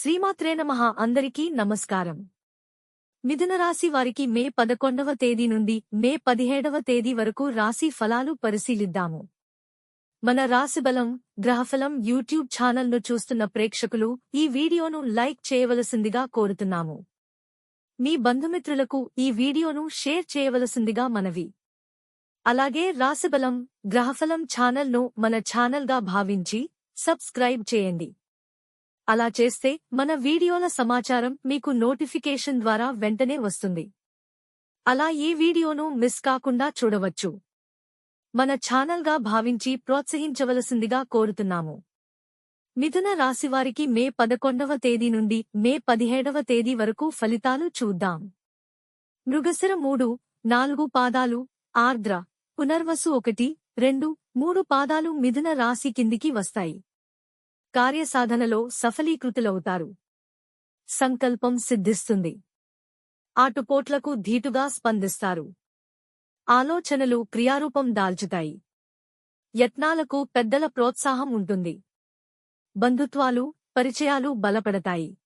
శ్రీమాత్రే నమః. అందరికీ నమస్కారం. మిథునరాశి వారికి మే పదకొండవ తేదీ నుండి మే పదిహేడవ తేదీ వరకు రాశి ఫలాలు పరిశీలిద్దాము. మన రాశిబలం గ్రహఫలం యూట్యూబ్ ఛానల్ను చూస్తున్న ప్రేక్షకులు ఈ వీడియోను లైక్ చేయవలసిందిగా కోరుతున్నాము. మీ బంధుమిత్రులకు ఈ వీడియోను షేర్ చేయవలసిందిగా మనవి. అలాగే రాశిబలం గ్రహఫలం ఛానల్ను మన ఛానల్గా భావించి సబ్స్క్రైబ్ చేయండి. అలా చేస్తే మన వీడియోల సమాచారం మీకు నోటిఫికేషన్ ద్వారా వెంటనే వస్తుంది. అలా ఈ వీడియోను మిస్ కాకుండా చూడవచ్చు. మన ఛానల్గా భావించి ప్రోత్సహించవలసిందిగా కోరుతున్నాము. మిథున రాశివారికి మే పదకొండవ తేదీ నుండి మే పదిహేడవ తేదీ వరకు ఫలితాలు చూద్దాం. మృగశిర మూడు నాలుగు పాదాలు ఆర్ద్ర పునర్వసు ఒకటి రెండు మూడు పాదాలు మిథున రాశి కిందికి వస్తాయి. కార్యసాధనలో సఫలీకృతులవుతారు. సంకల్పం సిద్ధిస్తుంది. ఆటుపోట్లకు ధీటుగా స్పందిస్తారు. ఆలోచనలు క్రియారూపం దాల్చుతాయి. యత్నాలకు పెద్దల ప్రోత్సాహం ఉంటుంది. బంధుత్వాలు పరిచయాలు బలపడతాయి.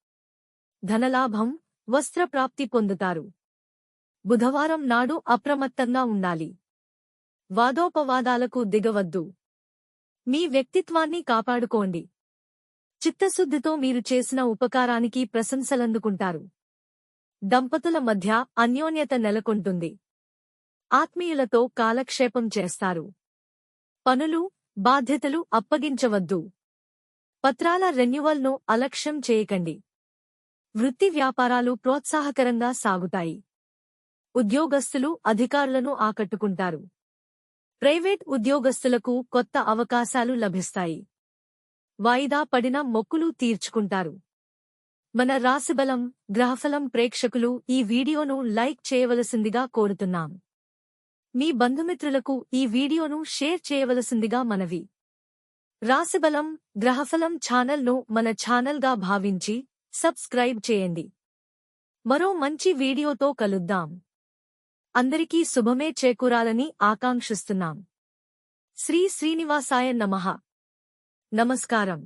ధనలాభం వస్త్రప్రాప్తి పొందుతారు. బుధవారం నాడు అప్రమత్తంగా ఉండాలి. వాదోపవాదాలకు దిగవద్దు. మీ వ్యక్తిత్వాన్ని కాపాడుకోండి. చిత్తశుద్ధితో మీరు చేసిన ఉపకారానికి ప్రశంసలందుకుంటారు. దంపతుల మధ్య అన్యోన్యత నెలకొంటుంది. ఆత్మీయులతో కాలక్షేపం చేస్తారు. పనులు బాధ్యతలు అప్పగించవద్దు. పత్రాల రెన్యువల్ను అలక్ష్యం చేయకండి. వృత్తి వ్యాపారాలు ప్రోత్సాహకరంగా సాగుతాయి. ఉద్యోగస్తులు అధికారులను ఆకట్టుకుంటారు. ప్రైవేట్ ఉద్యోగస్తులకు కొత్త అవకాశాలు లభిస్తాయి. వాయిదా పడిన మొక్కులు తీర్చుకుంటారు. మన రాశిబలం గ్రహఫలం ప్రేక్షకులు ఈ వీడియోను లైక్ చేయవలసిందిగా కోరుతున్నాం. మీ బంధుమిత్రులకు ఈ వీడియోను షేర్ చేయవలసిందిగా మనవి. రాశిబలం గ్రహఫలం ఛానల్ను మన ఛానల్గా భావించి సబ్స్క్రైబ్ చేయండి. మరో మంచి వీడియోతో కలుద్దాం. అందరికీ శుభమే చేకూరాలని ఆకాంక్షిస్తున్నాం. శ్రీ శ్రీనివాసాయ నమః. నమస్కారం.